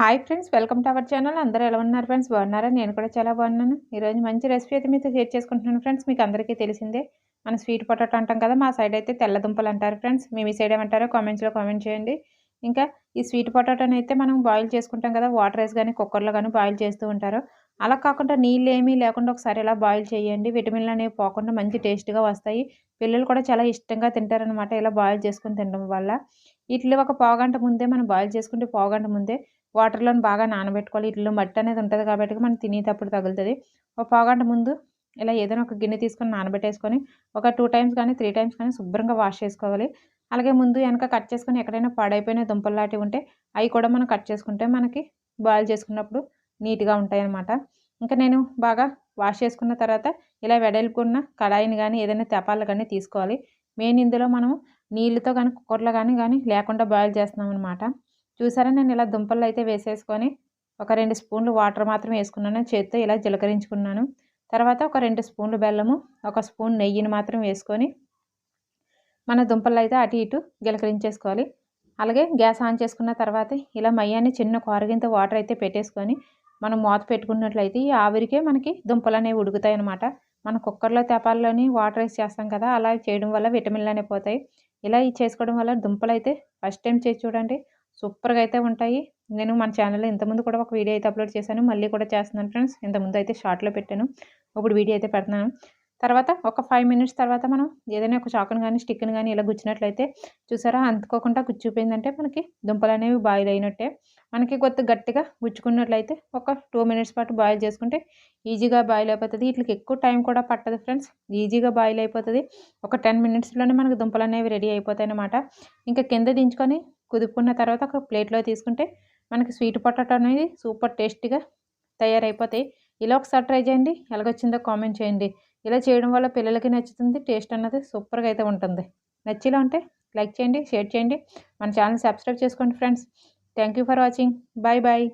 Hi friends welcome to our channel అందరూ ఎలా ఉన్నారు ఫ్రెండ్స్ బాగున్నారా? నేను కూడా చాలా బాగున్నాను. ఈరోజు మంచి రెసిపీ అయితే మీతో షేర్ చేసుకుంటున్నాను ఫ్రెండ్స్ మీకు అందరికీ తెలిసిందే. మన స్వీట్ పొటాటో అంటాం కదా మా సైడ్ అయితే తెల్ల దుంపలు అంటారు ఫ్రెండ్స్ మీ మీ సైడ్ ఏమంటారో కామెంట్స్లో కామెంట్ చేయండి. ఇంకా ఈ స్వీట్ పొటాటోని అయితే మనం బాయిల్ చేసుకుంటాం కదా వాటర్ రైస్ కానీ కుక్కర్లో కానీ బాయిల్ చేస్తూ ఉంటారు. అలా కాకుండా నీళ్ళు ఏమీ లేకుండా ఒకసారి ఇలా బాయిల్ చేయండి. విటమిన్లు అనేవి పోకుండా మంచి టేస్ట్గా వస్తాయి. పిల్లలు కూడా చాలా ఇష్టంగా తింటారనమాట ఇలా బాయిల్ చేసుకుని తినడం వల్ల. వీటిలో ఒక పావుగంట ముందే మనం బాయిల్ చేసుకుంటే పావుగంట ముందే వాటర్లోని బాగా నానబెట్టుకోవాలి. ఇట్లా మట్టి అనేది ఉంటుంది కాబట్టి మనం తినేటప్పుడు తగులుతుంది. ఒక పావుగంట ముందు ఇలా ఏదైనా ఒక గిన్నె తీసుకొని నానబెట్టేసుకొని ఒక టూ టైమ్స్ కానీ త్రీ టైమ్స్ కానీ శుభ్రంగా వాష్ చేసుకోవాలి. అలాగే ముందు వెనక కట్ చేసుకొని ఎక్కడైనా పాడైపోయిన దుంపలు లాంటివి ఉంటే అవి కూడా మనం కట్ చేసుకుంటే మనకి బాయిల్ చేసుకున్నప్పుడు నీట్గా ఉంటాయి అన్నమాట ఇంకా నేను బాగా వాష్ చేసుకున్న తర్వాత ఇలా వెడల్పుకున్న కడాయిని కానీ ఏదైనా తెపాలు కానీ తీసుకోవాలి. మెయిన్ ఇందులో మనము నీళ్ళతో కానీ కుక్కర్లో కానీ కానీ లేకుండా బాయిల్ చేస్తున్నాం అనమాట చూసారా? నేను ఇలా దుంపలు అయితే వేసేసుకొని ఒక రెండు స్పూన్లు వాటర్ మాత్రం వేసుకున్నాను. చేత్తో ఇలా జీలకరించుకున్నాను. తర్వాత ఒక రెండు స్పూన్లు బెల్లము ఒక స్పూన్ నెయ్యిని మాత్రం వేసుకొని మన దుంపలు అయితే అటు ఇటు గిలకరించేసుకోవాలి అలాగే గ్యాస్ ఆన్ చేసుకున్న తర్వాత ఇలా మయ్యాన్ని చిన్న కూరగింత వాటర్ అయితే పెట్టేసుకొని మనం మూత పెట్టుకున్నట్లయితే ఈ ఆవిరికే మనకి దుంపలు అనేవి ఉడుకుతాయి అనమాట మన కుక్కర్లో తెపాల్లోని వాటర్ వేసి చేస్తాం కదా అలా చేయడం వల్ల విటమిన్లు అనేవి పోతాయి. ఇలా చేసుకోవడం వల్ల దుంపలు అయితే ఫస్ట్ టైం చేసి చూడండి. సూపర్గా అయితే ఉంటాయి. నేను మన ఛానల్లో ఇంతకుముందు కూడా ఒక వీడియో అయితే అప్లోడ్ చేశాను. మళ్ళీ కూడా చేస్తున్నాను ఫ్రెండ్స్. ఇంతకుముందు అయితే షార్ట్లో పెట్టాను. ఇప్పుడు వీడియో అయితే పెడుతున్నాను. తర్వాత ఒక ఫైవ్ మినిట్స్ తర్వాత మనం ఏదైనా ఒక చాకును కానీ స్టిక్ని కానీ ఇలా గుచ్చినట్లయితే చూసారా? అంతుకోకుండా గుచ్చిపోయిందంటే మనకి దుంపలు అనేవి బాయిల్ అయినట్టే. మనకి కొత్త గట్టిగా గుచ్చుకున్నట్లయితే ఒక టూ మినిట్స్ పాటు బాయిల్ చేసుకుంటే ఈజీగా బాయిల్ అయిపోతుంది. వీటికి ఎక్కువ టైం కూడా పట్టదు ఫ్రెండ్స్. ఈజీగా బాయిల్ అయిపోతుంది. ఒక టెన్ మినిట్స్లోనే మనకి దుంపలు అనేవి రెడీ అయిపోతాయి అన్నమాట. ఇంకా కింద దించుకొని కుదుపుకున్న తర్వాత ఒక ప్లేట్లో తీసుకుంటే మనకి స్వీట్ పొటాటో అనేది సూపర్ టేస్టీగా తయారైపోతాయి. ఇలా ఒకసారి ట్రై చేయండి. ఎలాగొచ్చిందో కామెంట్ చేయండి. ఇలా చేయడం వల్ల పిల్లలకి నచ్చుతుంది టేస్ట్ అన్నది సూపర్గా అయితే ఉంటుంది. నచ్చిలా ఉంటే లైక్ చేయండి షేర్ చేయండి. మన ఛానల్ సబ్స్క్రైబ్ చేసుకోండి friends. Thank you for watching. Bye bye.